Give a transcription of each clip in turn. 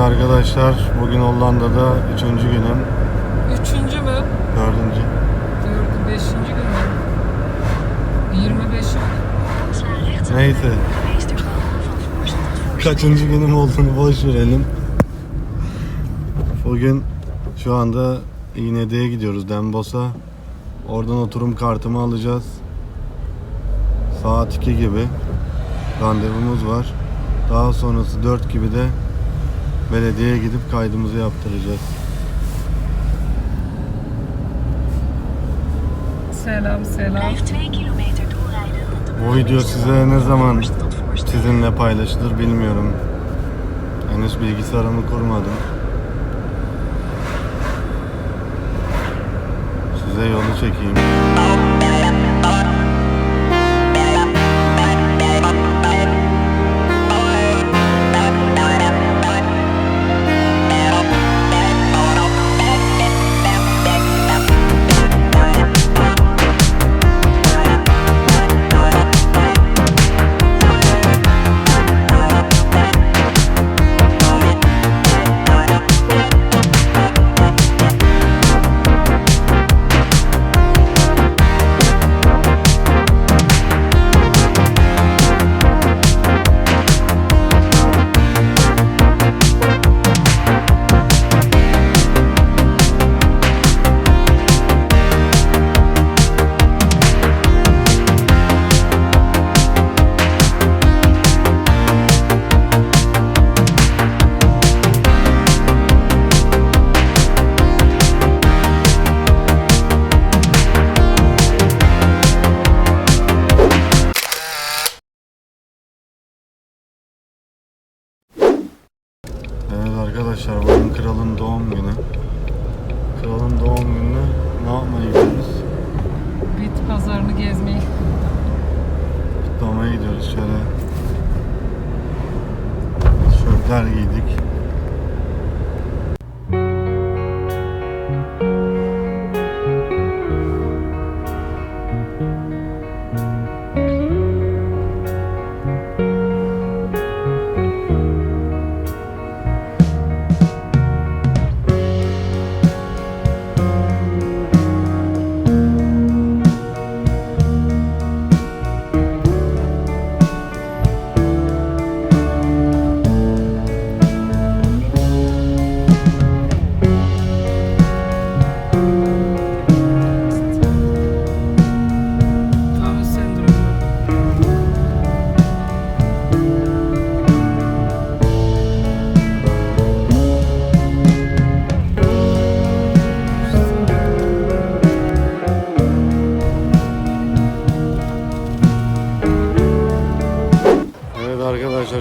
arkadaşlar, bugün Hollanda'da üçüncü günüm, Üçüncü mü? dördüncü. Dördü, beşinci gün mü? 25 Neyse, kaçıncı günüm olduğunu boş verelim. Bugün şu anda İğnede'ye gidiyoruz Dembos'a. Oradan oturum kartımı alacağız. Saat 2 gibi randevumuz var. Daha sonrası 4 gibi de belediyeye gidip kaydımızı yaptıracağız. Selam selam. Blijf 2 kilometer doorrijden. Bu video size ne zaman sizinle paylaşılır bilmiyorum. Henüz bilgisayarımı kurmadım. Size yolu çekeyim. Kralın doğum gününe ne yapmaya gidiyoruz? Bit pazarını gezmeyi. Kutlamaya gidiyoruz şöyle. Şortlar giydik.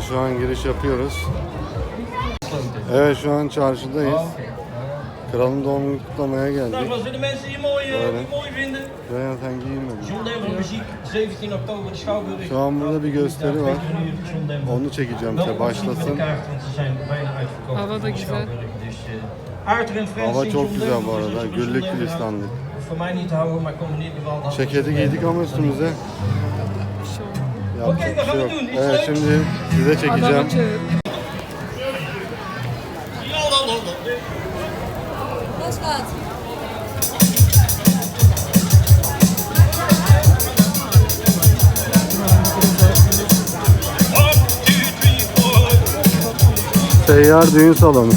Şu an giriş yapıyoruz. Evet şu an çarşıdayız. Kralın doğum günü kutlamaya geldik. Denver Muziek, 17 oktober, de Schouwburg. Şu an burada bir gösteri var. Onu çekeceğim size başlasın. Hava da güzel. Hava çok güzel bu arada. Güllük dan. Ceketi giydik ama üstümüze. Yapacak bir şey yok. Evet şimdi size çekeceğim. Seyyar düğün salonu.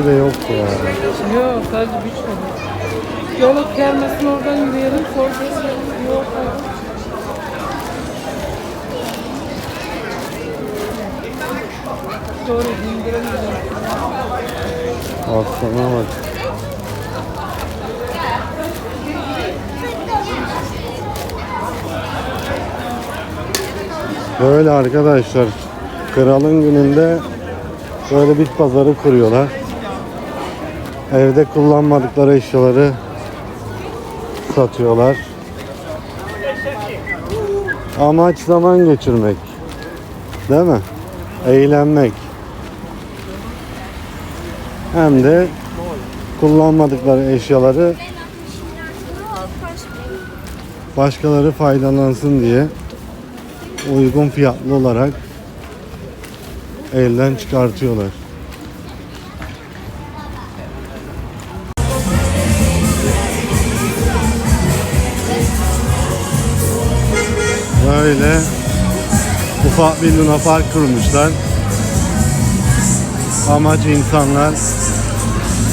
Şey de yoktu yani. Yok sadece bir şey. Yolu gelmesin oradan yürüyelim. Sonra yok. Doğru indirelim. Aslana bak. Böyle arkadaşlar kralın gününde böyle bit pazarı kuruyorlar. Evde kullanmadıkları eşyaları satıyorlar. Amaç zaman geçirmek. Değil mi? Eğlenmek. Hem de kullanmadıkları eşyaları başkaları faydalansın diye uygun fiyatlı olarak elden çıkartıyorlar. Böyle ufak bir Luna Park kurmuşlar. Amaç insanlar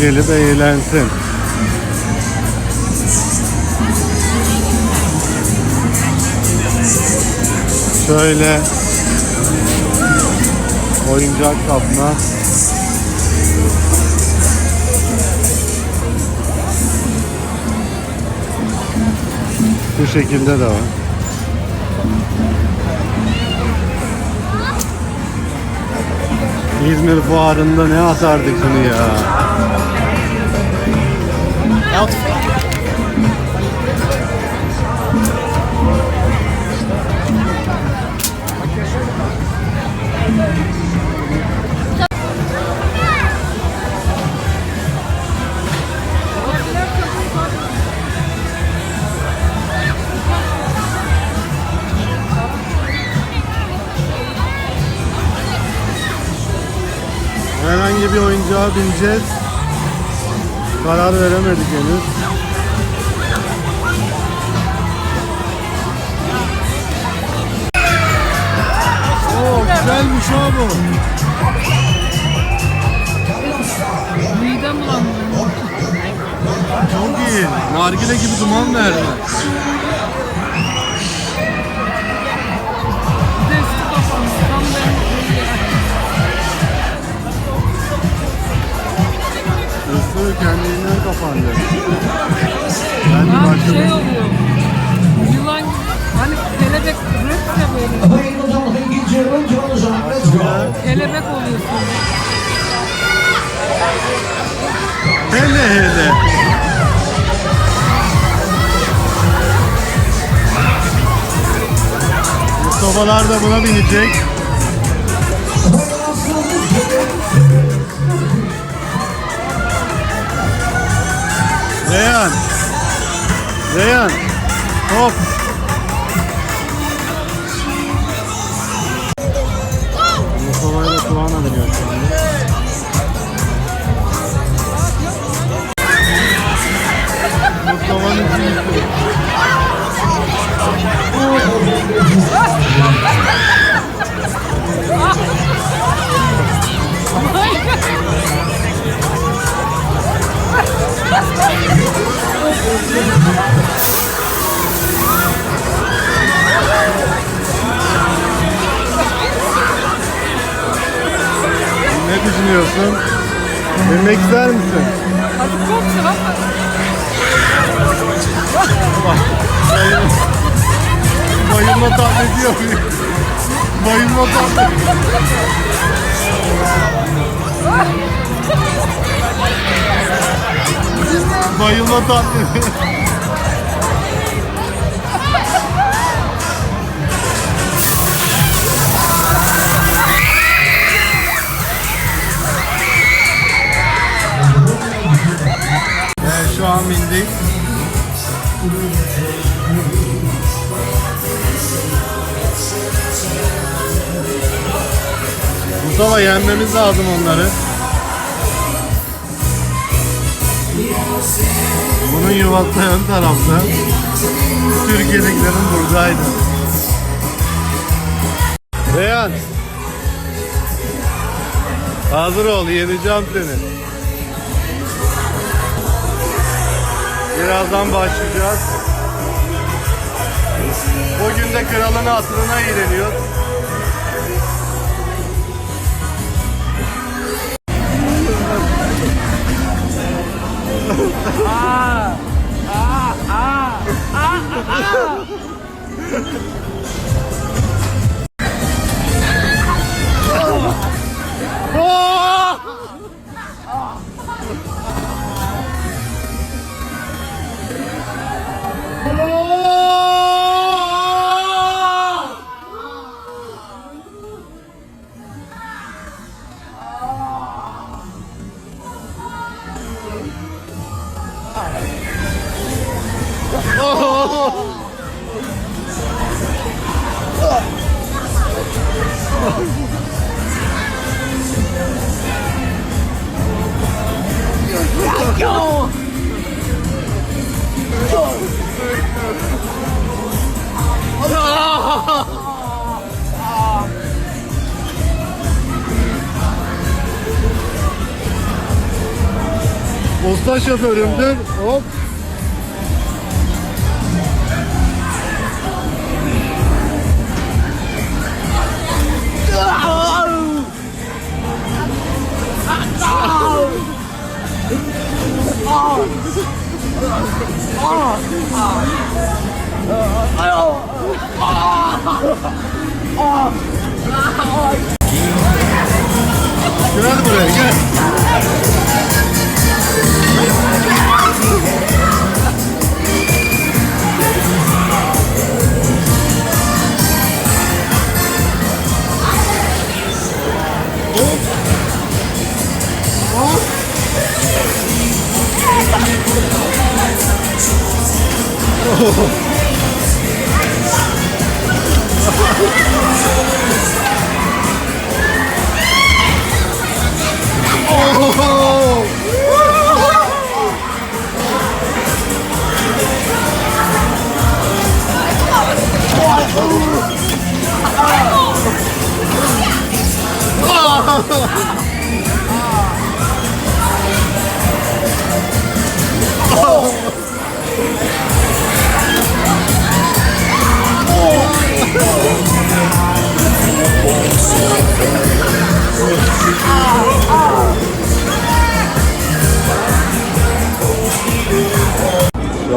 gelip eğlensin. Şöyle oyuncak kapma. Bu şekilde de var. İzmir fuarında ne atardık bunu ya. Herhangi oyuncağa bineceğiz. Karar veremedik henüz. Oo güzelmiş ha bu. Midem bulandı. Çok iyi. Nargile gibi duman verdi. Üstü kendiliğinden kapandı. Ben de Abi başka şey oluyor. Yılan. Hani kelebek röpse böyle. Kelebek oluyorsun. Hele hele. Mustafa'lar da buna binecek. Reyhan. Reyhan. Hop. Mustafa ile Tuğan'a biniyor şu anda. Mustafa'nın düşünüyorsun? Binmek ister misin? Hadi korksun ama. Bayılma, bayılma taklidi yapıyor. Bayılma taklidi. Bayılma taklidi. Şu an bindik. Mustafa yenmemiz lazım onları. Bunun yuvası ön tarafta. Türkiye'dekilerin buradaydı. Reyhan. Hazır ol, yeneceğim seni. Birazdan başlayacağız. Bugün de kralın hatırına eğleniyor. Usta şoförümdür. Hop. Gel buraya gel.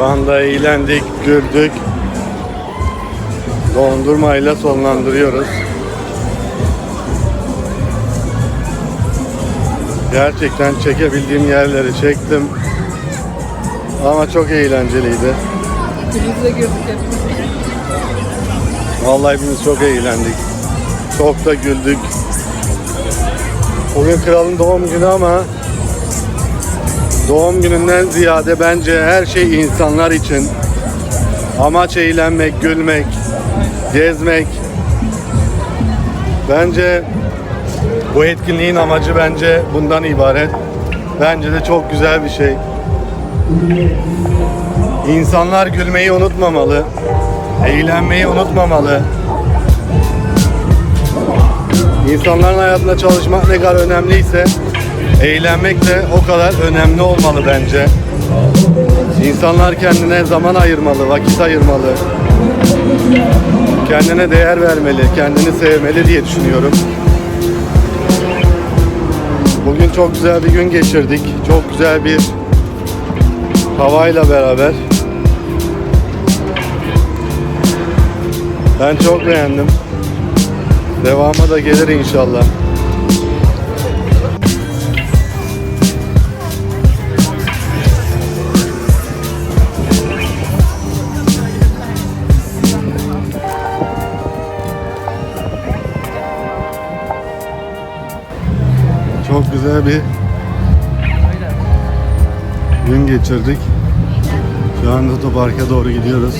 Şu anda eğlendik, güldük. Dondurmayla sonlandırıyoruz. Gerçekten çekebildiğim yerleri çektim. Ama çok eğlenceliydi. Girdik hep. Vallahi hepimiz çok eğlendik. Çok da güldük. Bugün kralın doğum günü ama doğum gününden ziyade bence her şey insanlar için. Amaç eğlenmek, gülmek, gezmek. Bence bu etkinliğin amacı bence bundan ibaret. Bence de çok güzel bir şey. İnsanlar gülmeyi unutmamalı. Eğlenmeyi unutmamalı. İnsanların hayatında çalışmak ne kadar önemliyse eğlenmek de o kadar önemli olmalı bence. İnsanlar kendine zaman ayırmalı, vakit ayırmalı. Kendine değer vermeli, kendini sevmeli diye düşünüyorum. Bugün çok güzel bir gün geçirdik. Çok güzel bir havayla beraber. Ben çok beğendim. Devamı da gelir inşallah. Güzel bir gün geçirdik. Şu anda otoparka doğru gidiyoruz.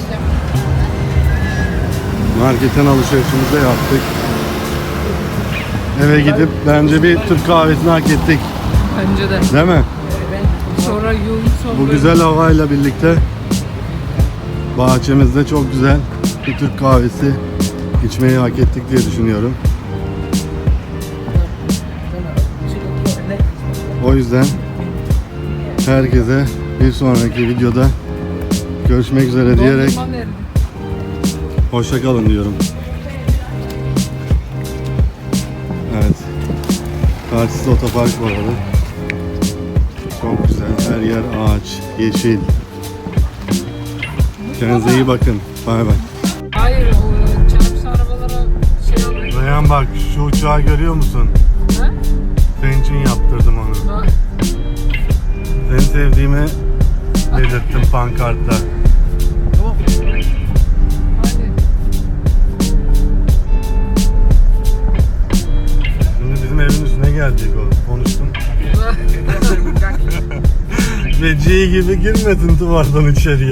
Marketten alışverişimizi de yaptık. Eve gidip bence bir Türk kahvesini hak ettik. Bence de. Değil mi? Sonra yolun sonunda Bu güzel havayla birlikte bahçemizde çok güzel bir Türk kahvesi içmeyi hak ettik diye düşünüyorum. O yüzden herkese bir sonraki videoda görüşmek üzere diyerek hoşça kalın diyorum. Evet. Karşısı otopark bu arada. Çok güzel. Her yer ağaç, yeşil. Kendinize iyi bakın. Bay bay. Hayır o çarpısı arabalara şey alıyor. Reyhan bak şu uçağı görüyor musun? Ha? Senin için yaptırdım onu. Seni sevdiğimi belirttim pankartta. Şimdi bizim evin üstüne gelecek o. Konuştum. Ve G gibi girmedin duvardan içeriye.